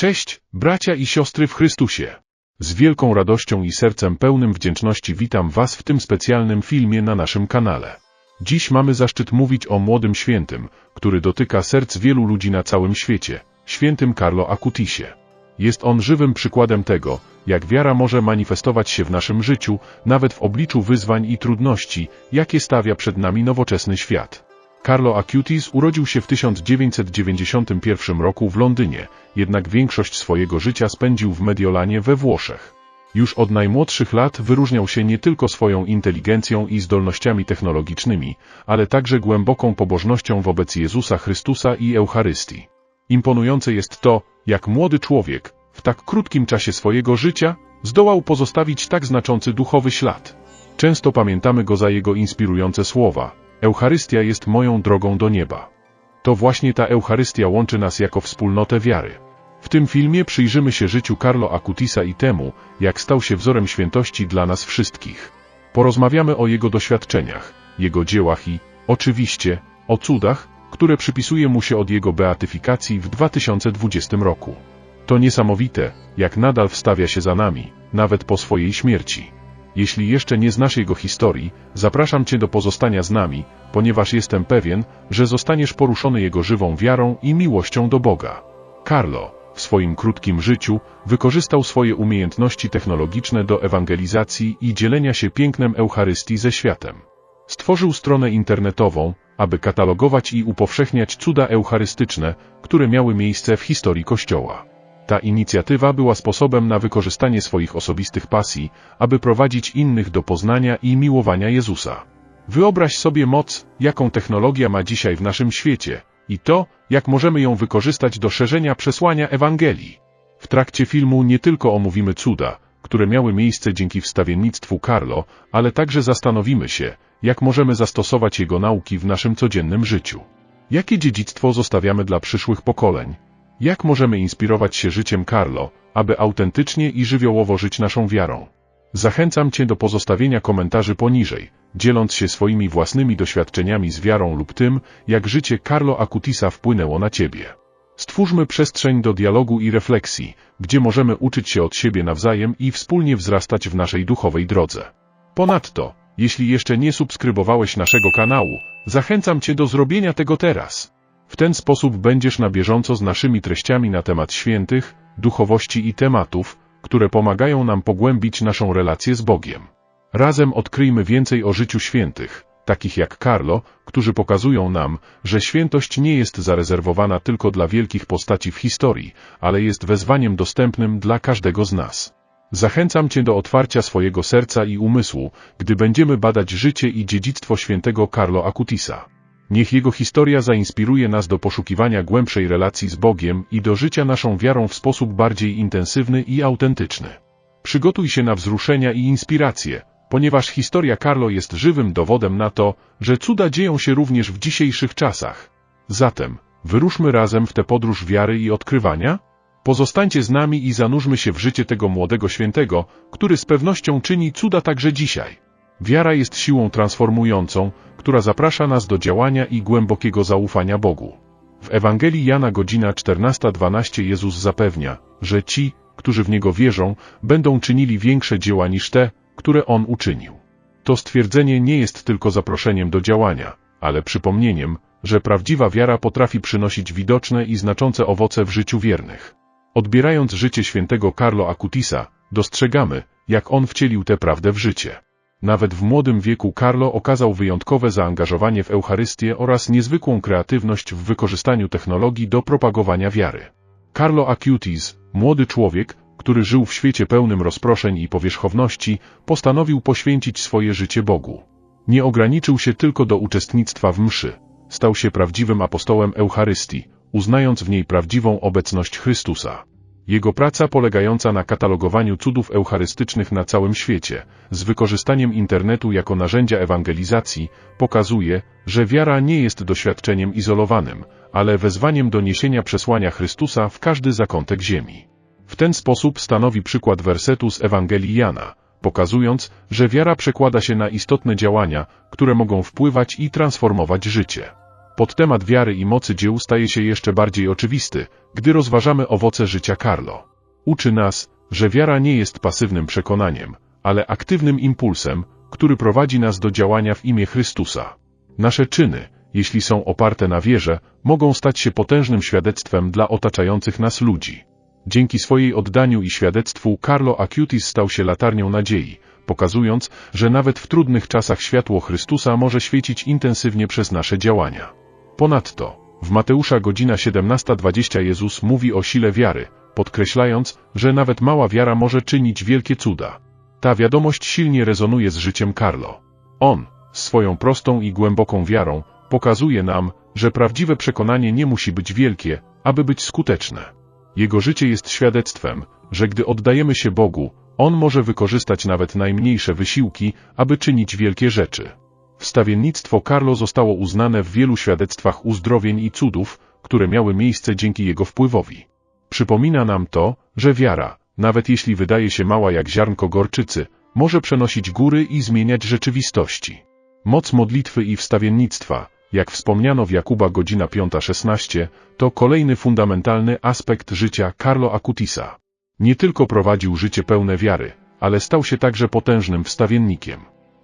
Cześć, bracia i siostry w Chrystusie. Z wielką radością i sercem pełnym wdzięczności witam Was w tym specjalnym filmie na naszym kanale. Dziś mamy zaszczyt mówić o młodym świętym, który dotyka serc wielu ludzi na całym świecie, świętym Carlo Acutisie. Jest on żywym przykładem tego, jak wiara może manifestować się w naszym życiu, nawet w obliczu wyzwań i trudności, jakie stawia przed nami nowoczesny świat. Carlo Acutis urodził się w 1991 roku w Londynie, jednak większość swojego życia spędził w Mediolanie we Włoszech. Już od najmłodszych lat wyróżniał się nie tylko swoją inteligencją i zdolnościami technologicznymi, ale także głęboką pobożnością wobec Jezusa Chrystusa i Eucharystii. Imponujące jest to, jak młody człowiek, w tak krótkim czasie swojego życia, zdołał pozostawić tak znaczący duchowy ślad. Często pamiętamy go za jego inspirujące słowa. Eucharystia jest moją drogą do nieba. To właśnie ta Eucharystia łączy nas jako wspólnotę wiary. W tym filmie przyjrzymy się życiu Carlo Acutisa i temu, jak stał się wzorem świętości dla nas wszystkich. Porozmawiamy o jego doświadczeniach, jego dziełach i, oczywiście, o cudach, które przypisuje mu się od jego beatyfikacji w 2020 roku. To niesamowite, jak nadal wstawia się za nami, nawet po swojej śmierci. Jeśli jeszcze nie znasz jego historii, zapraszam Cię do pozostania z nami, ponieważ jestem pewien, że zostaniesz poruszony jego żywą wiarą i miłością do Boga. Carlo, w swoim krótkim życiu, wykorzystał swoje umiejętności technologiczne do ewangelizacji i dzielenia się pięknem Eucharystii ze światem. Stworzył stronę internetową, aby katalogować i upowszechniać cuda eucharystyczne, które miały miejsce w historii Kościoła. Ta inicjatywa była sposobem na wykorzystanie swoich osobistych pasji, aby prowadzić innych do poznania i miłowania Jezusa. Wyobraź sobie moc, jaką technologia ma dzisiaj w naszym świecie i to, jak możemy ją wykorzystać do szerzenia przesłania Ewangelii. W trakcie filmu nie tylko omówimy cuda, które miały miejsce dzięki wstawiennictwu Carlo, ale także zastanowimy się, jak możemy zastosować jego nauki w naszym codziennym życiu. Jakie dziedzictwo zostawiamy dla przyszłych pokoleń? Jak możemy inspirować się życiem Carlo, aby autentycznie i żywiołowo żyć naszą wiarą? Zachęcam Cię do pozostawienia komentarzy poniżej, dzieląc się swoimi własnymi doświadczeniami z wiarą lub tym, jak życie Carlo Acutisa wpłynęło na Ciebie. Stwórzmy przestrzeń do dialogu i refleksji, gdzie możemy uczyć się od siebie nawzajem i wspólnie wzrastać w naszej duchowej drodze. Ponadto, jeśli jeszcze nie subskrybowałeś naszego kanału, zachęcam Cię do zrobienia tego teraz. W ten sposób będziesz na bieżąco z naszymi treściami na temat świętych, duchowości i tematów, które pomagają nam pogłębić naszą relację z Bogiem. Razem odkryjmy więcej o życiu świętych, takich jak Carlo, którzy pokazują nam, że świętość nie jest zarezerwowana tylko dla wielkich postaci w historii, ale jest wezwaniem dostępnym dla każdego z nas. Zachęcam Cię do otwarcia swojego serca i umysłu, gdy będziemy badać życie i dziedzictwo świętego Carlo Acutisa. Niech jego historia zainspiruje nas do poszukiwania głębszej relacji z Bogiem i do życia naszą wiarą w sposób bardziej intensywny i autentyczny. Przygotuj się na wzruszenia i inspiracje, ponieważ historia Carlo jest żywym dowodem na to, że cuda dzieją się również w dzisiejszych czasach. Zatem, wyruszmy razem w tę podróż wiary i odkrywania? Pozostańcie z nami i zanurzmy się w życie tego młodego świętego, który z pewnością czyni cuda także dzisiaj. Wiara jest siłą transformującą, która zaprasza nas do działania i głębokiego zaufania Bogu. W Ewangelii Jana godzina 14.12 Jezus zapewnia, że ci, którzy w Niego wierzą, będą czynili większe dzieła niż te, które On uczynił. To stwierdzenie nie jest tylko zaproszeniem do działania, ale przypomnieniem, że prawdziwa wiara potrafi przynosić widoczne i znaczące owoce w życiu wiernych. Odbierając życie świętego Carlo Acutisa, dostrzegamy, jak on wcielił tę prawdę w życie. Nawet w młodym wieku Carlo okazał wyjątkowe zaangażowanie w Eucharystię oraz niezwykłą kreatywność w wykorzystaniu technologii do propagowania wiary. Carlo Acutis, młody człowiek, który żył w świecie pełnym rozproszeń i powierzchowności, postanowił poświęcić swoje życie Bogu. Nie ograniczył się tylko do uczestnictwa w mszy. Stał się prawdziwym apostołem Eucharystii, uznając w niej prawdziwą obecność Chrystusa. Jego praca polegająca na katalogowaniu cudów eucharystycznych na całym świecie, z wykorzystaniem internetu jako narzędzia ewangelizacji, pokazuje, że wiara nie jest doświadczeniem izolowanym, ale wezwaniem do niesienia przesłania Chrystusa w każdy zakątek ziemi. W ten sposób stanowi przykład wersetu z Ewangelii Jana, pokazując, że wiara przekłada się na istotne działania, które mogą wpływać i transformować życie. Podtemat wiary i mocy dzieł staje się jeszcze bardziej oczywisty, gdy rozważamy owoce życia Carlo. Uczy nas, że wiara nie jest pasywnym przekonaniem, ale aktywnym impulsem, który prowadzi nas do działania w imię Chrystusa. Nasze czyny, jeśli są oparte na wierze, mogą stać się potężnym świadectwem dla otaczających nas ludzi. Dzięki swojej oddaniu i świadectwu Carlo Acutis stał się latarnią nadziei, pokazując, że nawet w trudnych czasach światło Chrystusa może świecić intensywnie przez nasze działania. Ponadto, w Mateusza godzina 17.20 Jezus mówi o sile wiary, podkreślając, że nawet mała wiara może czynić wielkie cuda. Ta wiadomość silnie rezonuje z życiem Carlo. On, swoją prostą i głęboką wiarą, pokazuje nam, że prawdziwe przekonanie nie musi być wielkie, aby być skuteczne. Jego życie jest świadectwem, że gdy oddajemy się Bogu, On może wykorzystać nawet najmniejsze wysiłki, aby czynić wielkie rzeczy. Wstawiennictwo Carlo zostało uznane w wielu świadectwach uzdrowień i cudów, które miały miejsce dzięki jego wpływowi. Przypomina nam to, że wiara, nawet jeśli wydaje się mała jak ziarnko gorczycy, może przenosić góry i zmieniać rzeczywistości. Moc modlitwy i wstawiennictwa, jak wspomniano w Jakuba godzina 5.16, to kolejny fundamentalny aspekt życia Carlo Acutisa. Nie tylko prowadził życie pełne wiary, ale stał się także potężnym wstawiennikiem.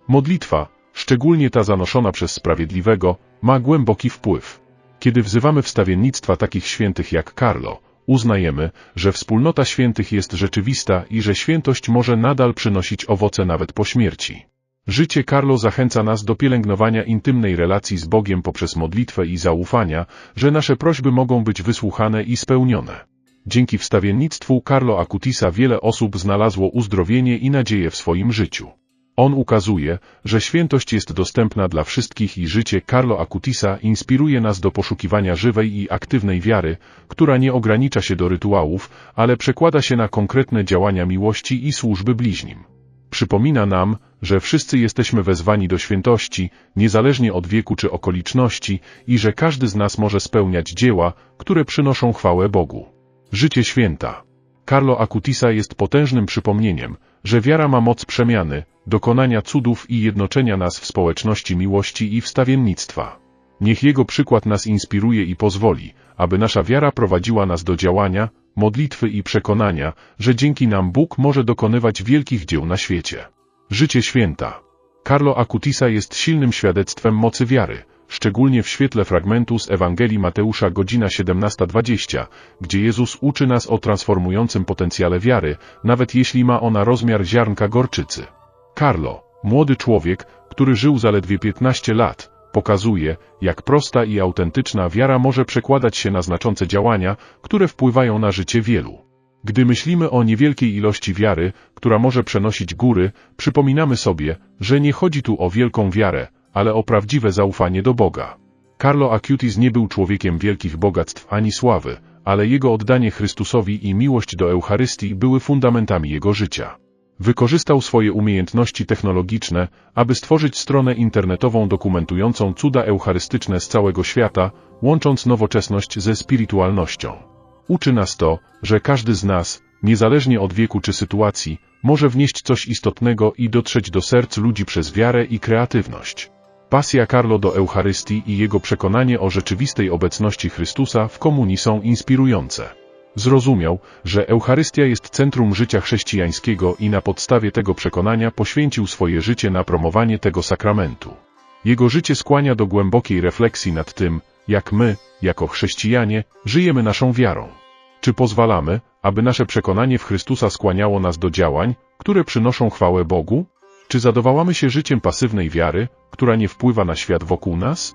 Modlitwa, szczególnie ta zanoszona przez sprawiedliwego, ma głęboki wpływ. Kiedy wzywamy wstawiennictwa takich świętych jak Carlo, uznajemy, że wspólnota świętych jest rzeczywista i że świętość może nadal przynosić owoce nawet po śmierci. Życie Carlo zachęca nas do pielęgnowania intymnej relacji z Bogiem poprzez modlitwę i zaufania, że nasze prośby mogą być wysłuchane i spełnione. Dzięki wstawiennictwu Carlo Acutisa wiele osób znalazło uzdrowienie i nadzieję w swoim życiu. On ukazuje, że świętość jest dostępna dla wszystkich i życie Carlo Acutisa inspiruje nas do poszukiwania żywej i aktywnej wiary, która nie ogranicza się do rytuałów, ale przekłada się na konkretne działania miłości i służby bliźnim. Przypomina nam, że wszyscy jesteśmy wezwani do świętości, niezależnie od wieku czy okoliczności, i że każdy z nas może spełniać dzieła, które przynoszą chwałę Bogu. Życie święta. Carlo Acutisa jest potężnym przypomnieniem, że wiara ma moc przemiany, dokonania cudów i jednoczenia nas w społeczności miłości i wstawiennictwa. Niech Jego przykład nas inspiruje i pozwoli, aby nasza wiara prowadziła nas do działania, modlitwy i przekonania, że dzięki nam Bóg może dokonywać wielkich dzieł na świecie. Życie święta. Carlo Acutisa jest silnym świadectwem mocy wiary, szczególnie w świetle fragmentu z Ewangelii Mateusza godzina 17.20, gdzie Jezus uczy nas o transformującym potencjale wiary, nawet jeśli ma ona rozmiar ziarnka gorczycy. Carlo, młody człowiek, który żył zaledwie 15 lat, pokazuje, jak prosta i autentyczna wiara może przekładać się na znaczące działania, które wpływają na życie wielu. Gdy myślimy o niewielkiej ilości wiary, która może przenosić góry, przypominamy sobie, że nie chodzi tu o wielką wiarę, ale o prawdziwe zaufanie do Boga. Carlo Acutis nie był człowiekiem wielkich bogactw ani sławy, ale jego oddanie Chrystusowi i miłość do Eucharystii były fundamentami jego życia. Wykorzystał swoje umiejętności technologiczne, aby stworzyć stronę internetową dokumentującą cuda eucharystyczne z całego świata, łącząc nowoczesność ze spirytualnością. Uczy nas to, że każdy z nas, niezależnie od wieku czy sytuacji, może wnieść coś istotnego i dotrzeć do serc ludzi przez wiarę i kreatywność. Pasja Carlo do Eucharystii i jego przekonanie o rzeczywistej obecności Chrystusa w komunii są inspirujące. Zrozumiał, że Eucharystia jest centrum życia chrześcijańskiego i na podstawie tego przekonania poświęcił swoje życie na promowanie tego sakramentu. Jego życie skłania do głębokiej refleksji nad tym, jak my, jako chrześcijanie, żyjemy naszą wiarą. Czy pozwalamy, aby nasze przekonanie w Chrystusa skłaniało nas do działań, które przynoszą chwałę Bogu? Czy zadowalamy się życiem pasywnej wiary, która nie wpływa na świat wokół nas?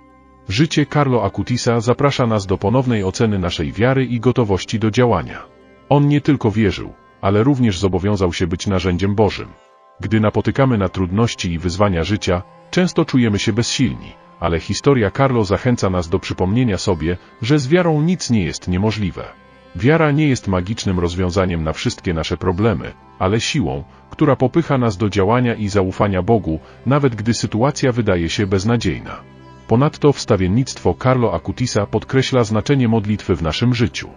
Życie Carlo Acutisa zaprasza nas do ponownej oceny naszej wiary i gotowości do działania. On nie tylko wierzył, ale również zobowiązał się być narzędziem Bożym. Gdy napotykamy na trudności i wyzwania życia, często czujemy się bezsilni, ale historia Carlo zachęca nas do przypomnienia sobie, że z wiarą nic nie jest niemożliwe. Wiara nie jest magicznym rozwiązaniem na wszystkie nasze problemy, ale siłą, która popycha nas do działania i zaufania Bogu, nawet gdy sytuacja wydaje się beznadziejna. Ponadto wstawiennictwo Carlo Acutisa podkreśla znaczenie modlitwy w naszym życiu.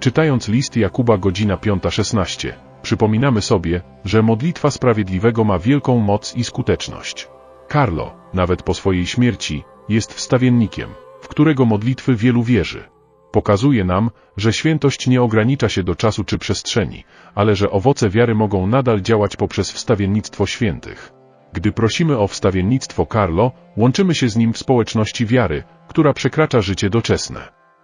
Czytając list Jakuba godzina 5.16, przypominamy sobie, że modlitwa sprawiedliwego ma wielką moc i skuteczność. Carlo, nawet po swojej śmierci, jest wstawiennikiem, w którego modlitwy wielu wierzy. Pokazuje nam, że świętość nie ogranicza się do czasu czy przestrzeni, ale że owoce wiary mogą nadal działać poprzez wstawiennictwo świętych. Gdy prosimy o wstawiennictwo Carlo, łączymy się z nim w społeczności wiary, która przekracza życie doczesne.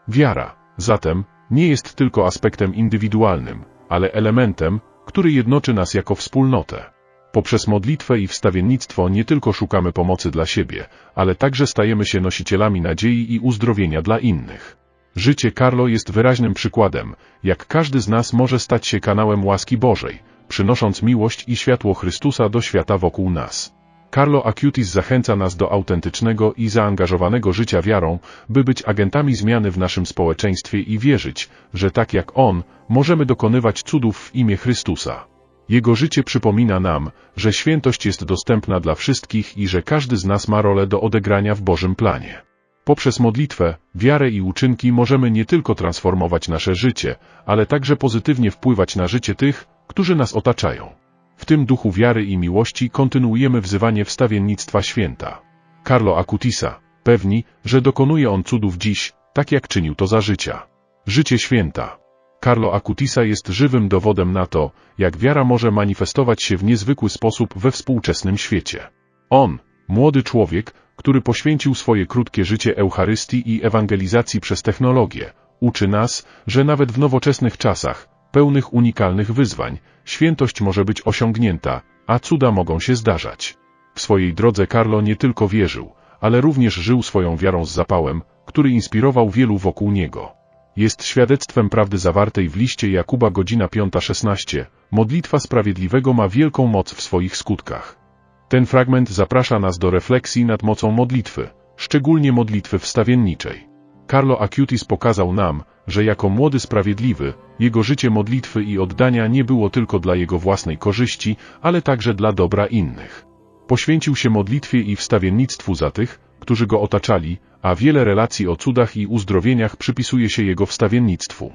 Wiara, zatem, nie jest tylko aspektem indywidualnym, ale elementem, który jednoczy nas jako wspólnotę. Poprzez modlitwę i wstawiennictwo nie tylko szukamy pomocy dla siebie, ale także stajemy się nosicielami nadziei i uzdrowienia dla innych. Życie Carlo jest wyraźnym przykładem, jak każdy z nas może stać się kanałem łaski Bożej, przynosząc miłość i światło Chrystusa do świata wokół nas. Carlo Acutis zachęca nas do autentycznego i zaangażowanego życia wiarą, by być agentami zmiany w naszym społeczeństwie i wierzyć, że tak jak On, możemy dokonywać cudów w imię Chrystusa. Jego życie przypomina nam, że świętość jest dostępna dla wszystkich i że każdy z nas ma rolę do odegrania w Bożym planie. Poprzez modlitwę, wiarę i uczynki możemy nie tylko transformować nasze życie, ale także pozytywnie wpływać na życie tych, którzy nas otaczają. W tym duchu wiary i miłości kontynuujemy wzywanie wstawiennictwa święta. Carlo Acutisa, pewni, że dokonuje on cudów dziś, tak jak czynił to za życia. Życie święta. Carlo Acutisa jest żywym dowodem na to, jak wiara może manifestować się w niezwykły sposób we współczesnym świecie. On, młody człowiek, który poświęcił swoje krótkie życie Eucharystii i ewangelizacji przez technologię, uczy nas, że nawet w nowoczesnych czasach, pełnych unikalnych wyzwań, świętość może być osiągnięta, a cuda mogą się zdarzać. W swojej drodze Carlo nie tylko wierzył, ale również żył swoją wiarą z zapałem, który inspirował wielu wokół niego. Jest świadectwem prawdy zawartej w liście Jakuba godzina 5.16. Modlitwa sprawiedliwego ma wielką moc w swoich skutkach. Ten fragment zaprasza nas do refleksji nad mocą modlitwy, szczególnie modlitwy wstawienniczej. Carlo Acutis pokazał nam, że jako młody sprawiedliwy, jego życie modlitwy i oddania nie było tylko dla jego własnej korzyści, ale także dla dobra innych. Poświęcił się modlitwie i wstawiennictwu za tych, którzy go otaczali, a wiele relacji o cudach i uzdrowieniach przypisuje się jego wstawiennictwu.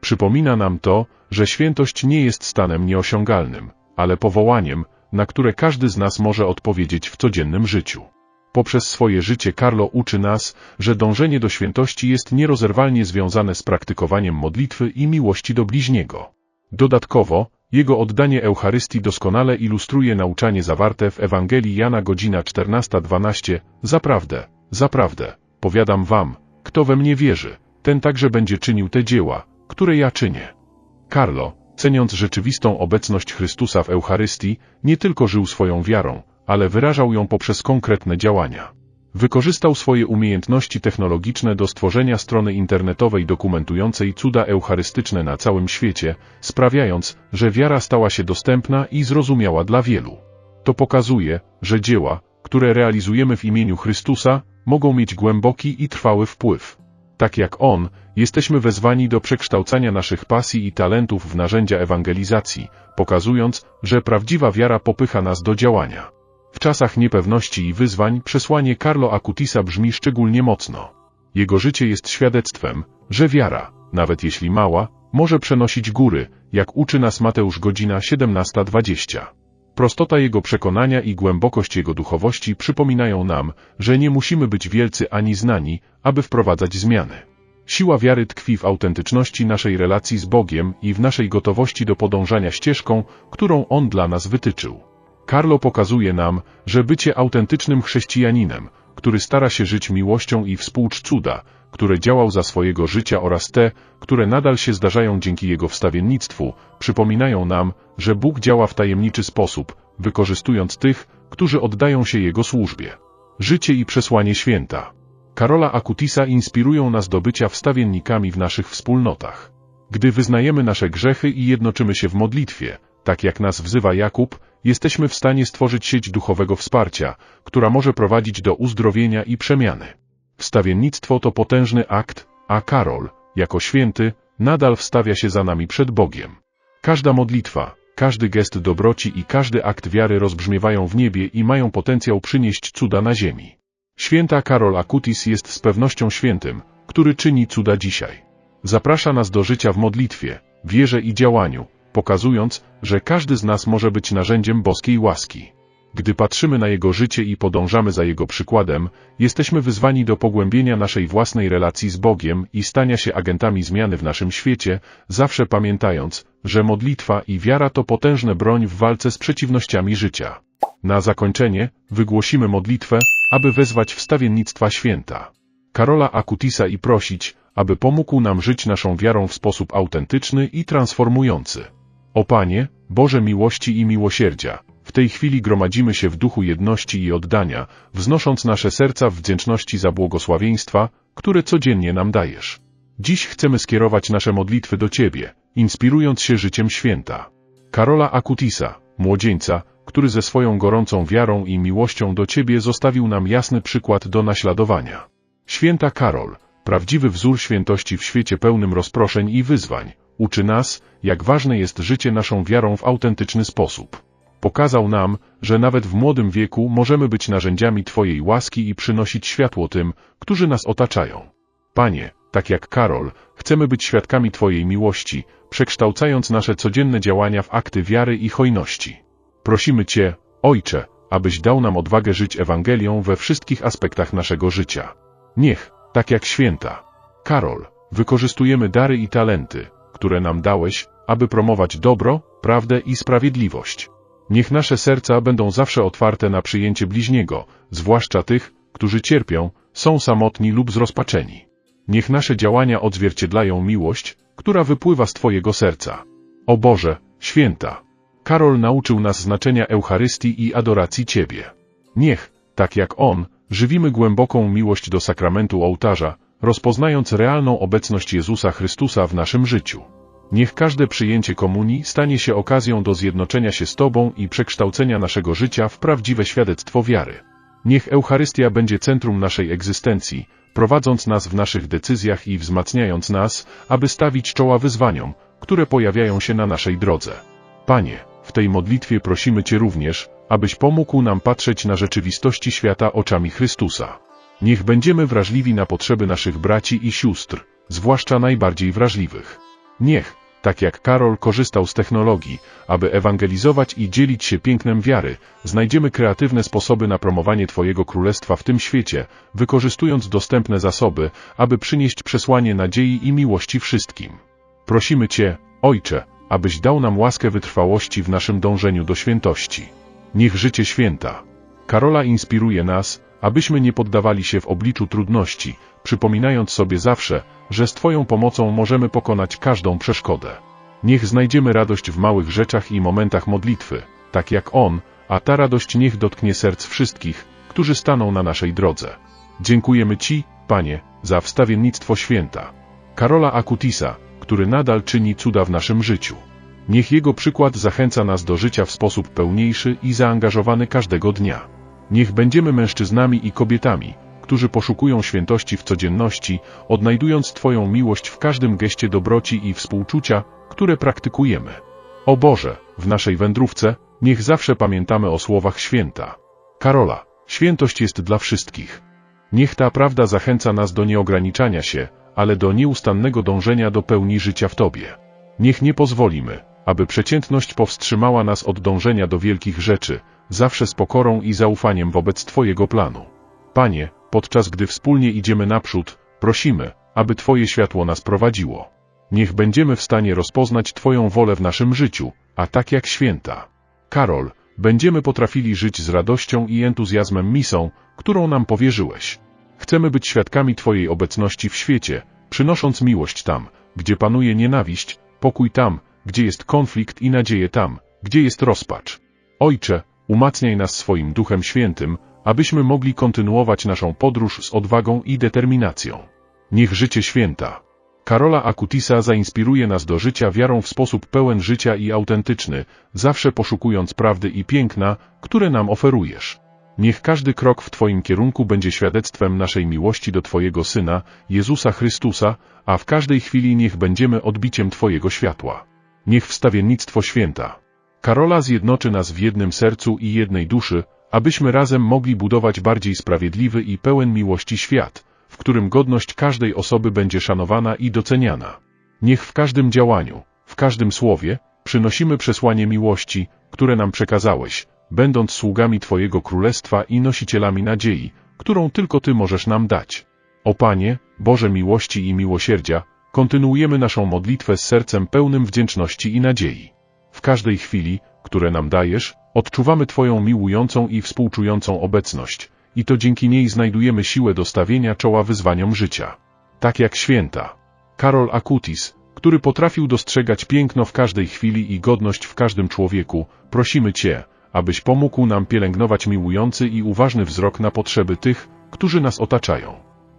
Przypomina nam to, że świętość nie jest stanem nieosiągalnym, ale powołaniem, na które każdy z nas może odpowiedzieć w codziennym życiu. Poprzez swoje życie Carlo uczy nas, że dążenie do świętości jest nierozerwalnie związane z praktykowaniem modlitwy i miłości do bliźniego. Dodatkowo, jego oddanie Eucharystii doskonale ilustruje nauczanie zawarte w Ewangelii Jana godzina 14.12. Zaprawdę, zaprawdę, powiadam wam, kto we mnie wierzy, ten także będzie czynił te dzieła, które ja czynię. Carlo, ceniąc rzeczywistą obecność Chrystusa w Eucharystii, nie tylko żył swoją wiarą, ale wyrażał ją poprzez konkretne działania. Wykorzystał swoje umiejętności technologiczne do stworzenia strony internetowej dokumentującej cuda eucharystyczne na całym świecie, sprawiając, że wiara stała się dostępna i zrozumiała dla wielu. To pokazuje, że dzieła, które realizujemy w imieniu Chrystusa, mogą mieć głęboki i trwały wpływ. Tak jak On, jesteśmy wezwani do przekształcania naszych pasji i talentów w narzędzia ewangelizacji, pokazując, że prawdziwa wiara popycha nas do działania. W czasach niepewności i wyzwań przesłanie Carlo Acutisa brzmi szczególnie mocno. Jego życie jest świadectwem, że wiara, nawet jeśli mała, może przenosić góry, jak uczy nas Mateusz godzina 17.20. Prostota jego przekonania i głębokość jego duchowości przypominają nam, że nie musimy być wielcy ani znani, aby wprowadzać zmiany. Siła wiary tkwi w autentyczności naszej relacji z Bogiem i w naszej gotowości do podążania ścieżką, którą On dla nas wytyczył. Carlo pokazuje nam, że bycie autentycznym chrześcijaninem, który stara się żyć miłością i współcz cuda, które działał za swojego życia oraz te, które nadal się zdarzają dzięki jego wstawiennictwu, przypominają nam, że Bóg działa w tajemniczy sposób, wykorzystując tych, którzy oddają się Jego służbie. Życie i przesłanie święta. Karola Akutisa inspirują nas do bycia wstawiennikami w naszych wspólnotach. Gdy wyznajemy nasze grzechy i jednoczymy się w modlitwie, tak jak nas wzywa Jakub, jesteśmy w stanie stworzyć sieć duchowego wsparcia, która może prowadzić do uzdrowienia i przemiany. Wstawiennictwo to potężny akt, a Karol, jako święty, nadal wstawia się za nami przed Bogiem. Każda modlitwa, każdy gest dobroci i każdy akt wiary rozbrzmiewają w niebie i mają potencjał przynieść cuda na ziemi. Święta Karol Akutis jest z pewnością świętym, który czyni cuda dzisiaj. Zaprasza nas do życia w modlitwie, wierze i działaniu, pokazując, że każdy z nas może być narzędziem boskiej łaski. Gdy patrzymy na Jego życie i podążamy za Jego przykładem, jesteśmy wyzwani do pogłębienia naszej własnej relacji z Bogiem i stania się agentami zmiany w naszym świecie, zawsze pamiętając, że modlitwa i wiara to potężne broń w walce z przeciwnościami życia. Na zakończenie wygłosimy modlitwę, aby wezwać wstawiennictwa święta. Karola Akutisa i prosić, aby pomógł nam żyć naszą wiarą w sposób autentyczny i transformujący. O Panie, Boże miłości i miłosierdzia, w tej chwili gromadzimy się w duchu jedności i oddania, wznosząc nasze serca w wdzięczności za błogosławieństwa, które codziennie nam dajesz. Dziś chcemy skierować nasze modlitwy do Ciebie, inspirując się życiem święta. Karola Akutisa, młodzieńca, który ze swoją gorącą wiarą i miłością do Ciebie zostawił nam jasny przykład do naśladowania. Święta Karol, prawdziwy wzór świętości w świecie pełnym rozproszeń i wyzwań, uczy nas, jak ważne jest życie naszą wiarą w autentyczny sposób. Pokazał nam, że nawet w młodym wieku możemy być narzędziami Twojej łaski i przynosić światło tym, którzy nas otaczają. Panie, tak jak Karol, chcemy być świadkami Twojej miłości, przekształcając nasze codzienne działania w akty wiary i hojności. Prosimy Cię, Ojcze, abyś dał nam odwagę żyć Ewangelią we wszystkich aspektach naszego życia. Niech, tak jak święta. Karol, wykorzystujemy dary i talenty, które nam dałeś, aby promować dobro, prawdę i sprawiedliwość. Niech nasze serca będą zawsze otwarte na przyjęcie bliźniego, zwłaszcza tych, którzy cierpią, są samotni lub zrozpaczeni. Niech nasze działania odzwierciedlają miłość, która wypływa z Twojego serca. O Boże, święta. Karol nauczył nas znaczenia Eucharystii i adoracji Ciebie. Niech, tak jak On, żywimy głęboką miłość do sakramentu ołtarza, rozpoznając realną obecność Jezusa Chrystusa w naszym życiu. Niech każde przyjęcie komunii stanie się okazją do zjednoczenia się z Tobą i przekształcenia naszego życia w prawdziwe świadectwo wiary. Niech Eucharystia będzie centrum naszej egzystencji, prowadząc nas w naszych decyzjach i wzmacniając nas, aby stawić czoła wyzwaniom, które pojawiają się na naszej drodze. Panie, w tej modlitwie prosimy Cię również, abyś pomógł nam patrzeć na rzeczywistości świata oczami Chrystusa. Niech będziemy wrażliwi na potrzeby naszych braci i sióstr, zwłaszcza najbardziej wrażliwych. Niech, tak jak Karol korzystał z technologii, aby ewangelizować i dzielić się pięknem wiary, znajdziemy kreatywne sposoby na promowanie Twojego Królestwa w tym świecie, wykorzystując dostępne zasoby, aby przynieść przesłanie nadziei i miłości wszystkim. Prosimy Cię, Ojcze, abyś dał nam łaskę wytrwałości w naszym dążeniu do świętości. Niech życie święta. Karola inspiruje nas, abyśmy nie poddawali się w obliczu trudności, przypominając sobie zawsze, że z Twoją pomocą możemy pokonać każdą przeszkodę. Niech znajdziemy radość w małych rzeczach i momentach modlitwy, tak jak On, a ta radość niech dotknie serc wszystkich, którzy staną na naszej drodze. Dziękujemy Ci, Panie, za wstawiennictwo święta. Karola Akutisa, który nadal czyni cuda w naszym życiu. Niech jego przykład zachęca nas do życia w sposób pełniejszy i zaangażowany każdego dnia. Niech będziemy mężczyznami i kobietami, którzy poszukują świętości w codzienności, odnajdując Twoją miłość w każdym geście dobroci i współczucia, które praktykujemy. O Boże, w naszej wędrówce, niech zawsze pamiętamy o słowach święta. Karola, świętość jest dla wszystkich. Niech ta prawda zachęca nas do nieograniczania się, ale do nieustannego dążenia do pełni życia w Tobie. Niech nie pozwolimy, aby przeciętność powstrzymała nas od dążenia do wielkich rzeczy, zawsze z pokorą i zaufaniem wobec Twojego planu. Panie, podczas gdy wspólnie idziemy naprzód, prosimy, aby Twoje światło nas prowadziło. Niech będziemy w stanie rozpoznać Twoją wolę w naszym życiu, a tak jak święta. Karol, będziemy potrafili żyć z radością i entuzjazmem misą, którą nam powierzyłeś. Chcemy być świadkami Twojej obecności w świecie, przynosząc miłość tam, gdzie panuje nienawiść, pokój tam, gdzie jest konflikt i nadzieję tam, gdzie jest rozpacz. Ojcze, umacniaj nas swoim Duchem Świętym, abyśmy mogli kontynuować naszą podróż z odwagą i determinacją. Niech życie święta. Karola Akutisa zainspiruje nas do życia wiarą w sposób pełen życia i autentyczny, zawsze poszukując prawdy i piękna, które nam oferujesz. Niech każdy krok w Twoim kierunku będzie świadectwem naszej miłości do Twojego Syna, Jezusa Chrystusa, a w każdej chwili niech będziemy odbiciem Twojego światła. Niech wstawiennictwo święta. Karola zjednoczy nas w jednym sercu i jednej duszy, abyśmy razem mogli budować bardziej sprawiedliwy i pełen miłości świat, w którym godność każdej osoby będzie szanowana i doceniana. Niech w każdym działaniu, w każdym słowie, przynosimy przesłanie miłości, które nam przekazałeś, będąc sługami Twojego Królestwa i nosicielami nadziei, którą tylko Ty możesz nam dać. O Panie, Boże miłości i miłosierdzia, kontynuujemy naszą modlitwę z sercem pełnym wdzięczności i nadziei. Każdej chwili, które nam dajesz, odczuwamy Twoją miłującą i współczującą obecność, i to dzięki niej znajdujemy siłę do stawienia czoła wyzwaniom życia. Tak jak święta. Karol Akutis, który potrafił dostrzegać piękno w każdej chwili i godność w każdym człowieku, prosimy Cię, abyś pomógł nam pielęgnować miłujący i uważny wzrok na potrzeby tych, którzy nas otaczają.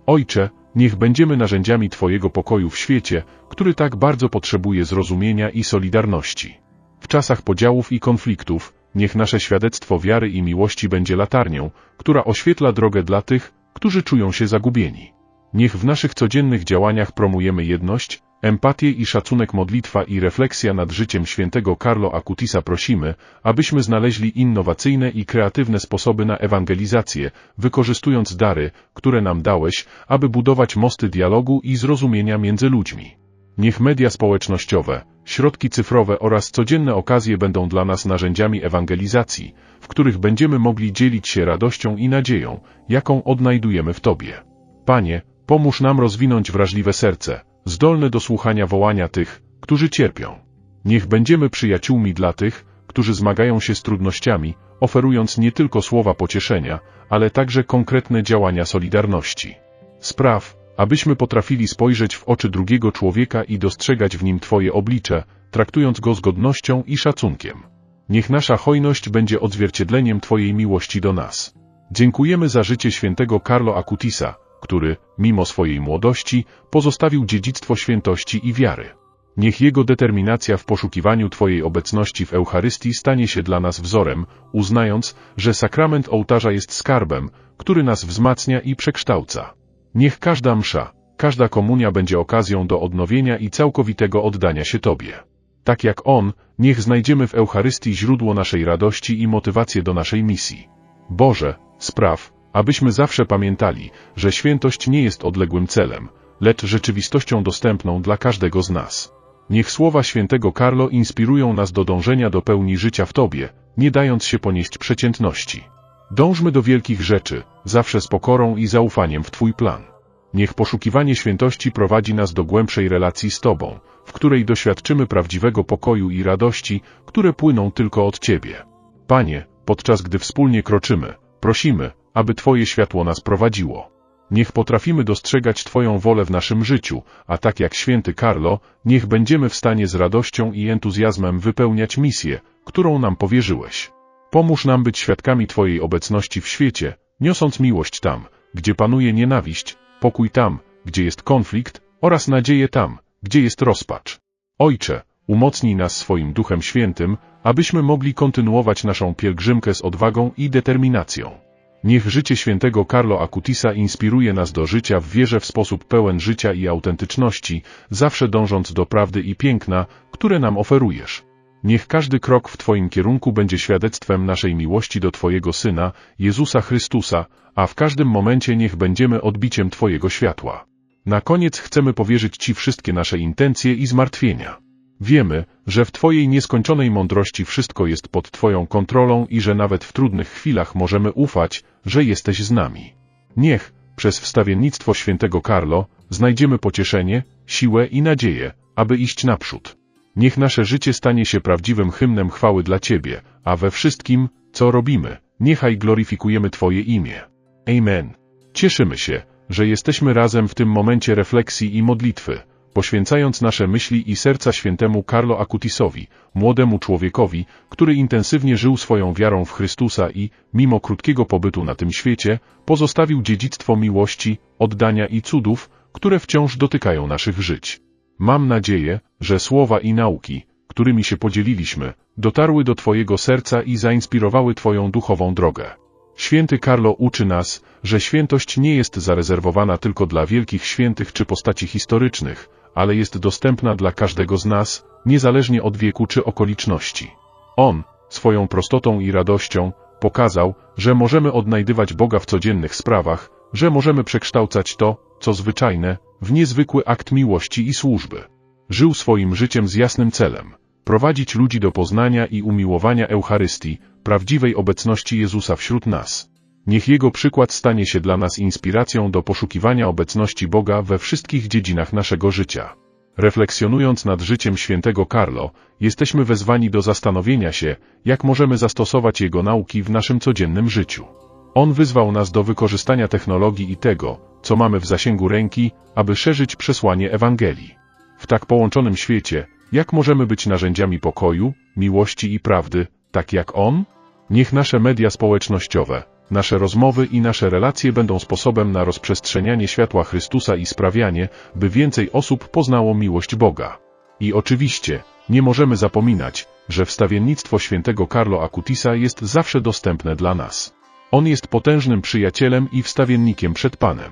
Ojcze, niech będziemy narzędziami Twojego pokoju w świecie, który tak bardzo potrzebuje zrozumienia i solidarności. W czasach podziałów i konfliktów, niech nasze świadectwo wiary i miłości będzie latarnią, która oświetla drogę dla tych, którzy czują się zagubieni. Niech w naszych codziennych działaniach promujemy jedność, empatię i szacunek modlitwa i refleksja nad życiem świętego Carlo Acutisa prosimy, abyśmy znaleźli innowacyjne i kreatywne sposoby na ewangelizację, wykorzystując dary, które nam dałeś, aby budować mosty dialogu i zrozumienia między ludźmi. Niech media społecznościowe, środki cyfrowe oraz codzienne okazje będą dla nas narzędziami ewangelizacji, w których będziemy mogli dzielić się radością i nadzieją, jaką odnajdujemy w Tobie. Panie, pomóż nam rozwinąć wrażliwe serce, zdolne do słuchania wołania tych, którzy cierpią. Niech będziemy przyjaciółmi dla tych, którzy zmagają się z trudnościami, oferując nie tylko słowa pocieszenia, ale także konkretne działania solidarności. Spraw, abyśmy potrafili spojrzeć w oczy drugiego człowieka i dostrzegać w nim Twoje oblicze, traktując go z godnością i szacunkiem. Niech nasza hojność będzie odzwierciedleniem Twojej miłości do nas. Dziękujemy za życie świętego Carlo Acutisa, który, mimo swojej młodości, pozostawił dziedzictwo świętości i wiary. Niech jego determinacja w poszukiwaniu Twojej obecności w Eucharystii stanie się dla nas wzorem, uznając, że sakrament ołtarza jest skarbem, który nas wzmacnia i przekształca. Niech każda msza, każda komunia będzie okazją do odnowienia i całkowitego oddania się Tobie. Tak jak On, niech znajdziemy w Eucharystii źródło naszej radości i motywację do naszej misji. Boże, spraw, abyśmy zawsze pamiętali, że świętość nie jest odległym celem, lecz rzeczywistością dostępną dla każdego z nas. Niech słowa świętego Carlo inspirują nas do dążenia do pełni życia w Tobie, nie dając się ponieść przeciętności. Dążmy do wielkich rzeczy, zawsze z pokorą i zaufaniem w Twój plan. Niech poszukiwanie świętości prowadzi nas do głębszej relacji z Tobą, w której doświadczymy prawdziwego pokoju i radości, które płyną tylko od Ciebie. Panie, podczas gdy wspólnie kroczymy, prosimy, aby Twoje światło nas prowadziło. Niech potrafimy dostrzegać Twoją wolę w naszym życiu, a tak jak święty Carlo, niech będziemy w stanie z radością i entuzjazmem wypełniać misję, którą nam powierzyłeś. Pomóż nam być świadkami Twojej obecności w świecie, niosąc miłość tam, gdzie panuje nienawiść, pokój tam, gdzie jest konflikt, oraz nadzieję tam, gdzie jest rozpacz. Ojcze, umocnij nas swoim Duchem Świętym, abyśmy mogli kontynuować naszą pielgrzymkę z odwagą i determinacją. Niech życie świętego Carlo Acutisa inspiruje nas do życia w wierze w sposób pełen życia i autentyczności, zawsze dążąc do prawdy i piękna, które nam oferujesz. Niech każdy krok w Twoim kierunku będzie świadectwem naszej miłości do Twojego Syna, Jezusa Chrystusa, a w każdym momencie niech będziemy odbiciem Twojego światła. Na koniec chcemy powierzyć Ci wszystkie nasze intencje i zmartwienia. Wiemy, że w Twojej nieskończonej mądrości wszystko jest pod Twoją kontrolą i że nawet w trudnych chwilach możemy ufać, że jesteś z nami. Niech, przez wstawiennictwo świętego Carlo, znajdziemy pocieszenie, siłę i nadzieję, aby iść naprzód. Niech nasze życie stanie się prawdziwym hymnem chwały dla Ciebie, a we wszystkim, co robimy, niechaj gloryfikujemy Twoje imię. Amen. Cieszymy się, że jesteśmy razem w tym momencie refleksji i modlitwy, poświęcając nasze myśli i serca świętemu Carlo Acutisowi, młodemu człowiekowi, który intensywnie żył swoją wiarą w Chrystusa i, mimo krótkiego pobytu na tym świecie, pozostawił dziedzictwo miłości, oddania i cudów, które wciąż dotykają naszych żyć. Mam nadzieję, że słowa i nauki, którymi się podzieliliśmy, dotarły do Twojego serca i zainspirowały Twoją duchową drogę. Święty Karlo uczy nas, że świętość nie jest zarezerwowana tylko dla wielkich świętych czy postaci historycznych, ale jest dostępna dla każdego z nas, niezależnie od wieku czy okoliczności. On, swoją prostotą i radością, pokazał, że możemy odnajdywać Boga w codziennych sprawach, że możemy przekształcać to, co zwyczajne, w niezwykły akt miłości i służby. Żył swoim życiem z jasnym celem prowadzić ludzi do poznania i umiłowania Eucharystii, prawdziwej obecności Jezusa wśród nas. Niech Jego przykład stanie się dla nas inspiracją do poszukiwania obecności Boga we wszystkich dziedzinach naszego życia. Refleksjonując nad życiem świętego Carlo, jesteśmy wezwani do zastanowienia się, jak możemy zastosować jego nauki w naszym codziennym życiu. On wyzwał nas do wykorzystania technologii i tego, co mamy w zasięgu ręki, aby szerzyć przesłanie Ewangelii. W tak połączonym świecie, jak możemy być narzędziami pokoju, miłości i prawdy, tak jak On? Niech nasze media społecznościowe, nasze rozmowy i nasze relacje będą sposobem na rozprzestrzenianie światła Chrystusa i sprawianie, by więcej osób poznało miłość Boga. I oczywiście, nie możemy zapominać, że wstawiennictwo świętego Carlo Acutisa jest zawsze dostępne dla nas. On jest potężnym przyjacielem i wstawiennikiem przed Panem.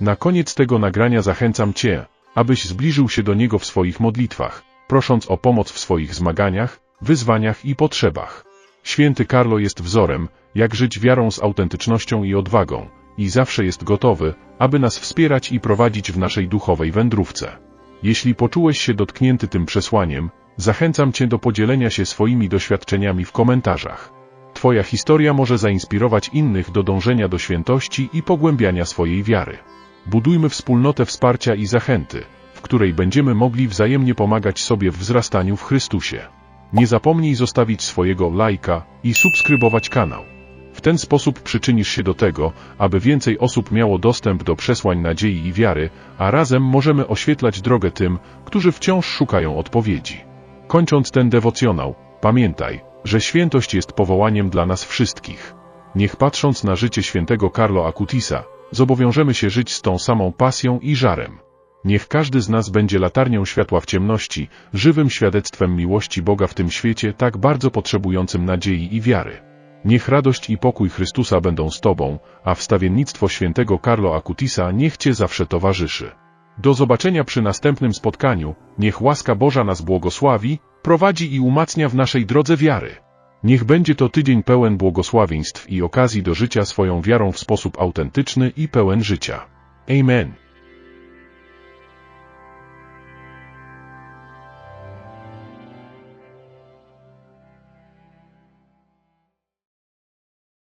Na koniec tego nagrania zachęcam Cię, abyś zbliżył się do Niego w swoich modlitwach, prosząc o pomoc w swoich zmaganiach, wyzwaniach i potrzebach. Święty Carlo jest wzorem, jak żyć wiarą z autentycznością i odwagą, i zawsze jest gotowy, aby nas wspierać i prowadzić w naszej duchowej wędrówce. Jeśli poczułeś się dotknięty tym przesłaniem, zachęcam Cię do podzielenia się swoimi doświadczeniami w komentarzach. Twoja historia może zainspirować innych do dążenia do świętości i pogłębiania swojej wiary. Budujmy wspólnotę wsparcia i zachęty, w której będziemy mogli wzajemnie pomagać sobie w wzrastaniu w Chrystusie. Nie zapomnij zostawić swojego lajka i subskrybować kanał. W ten sposób przyczynisz się do tego, aby więcej osób miało dostęp do przesłań nadziei i wiary, a razem możemy oświetlać drogę tym, którzy wciąż szukają odpowiedzi. Kończąc ten dewocjonał, pamiętaj, że świętość jest powołaniem dla nas wszystkich. Niech patrząc na życie świętego Carlo Acutisa, zobowiążemy się żyć z tą samą pasją i żarem. Niech każdy z nas będzie latarnią światła w ciemności, żywym świadectwem miłości Boga w tym świecie tak bardzo potrzebującym nadziei i wiary. Niech radość i pokój Chrystusa będą z Tobą, a wstawiennictwo świętego Carlo Acutisa niech Cię zawsze towarzyszy. Do zobaczenia przy następnym spotkaniu, niech łaska Boża nas błogosławi, prowadzi i umacnia w naszej drodze wiary. Niech będzie to tydzień pełen błogosławieństw i okazji do życia swoją wiarą w sposób autentyczny i pełen życia. Amen.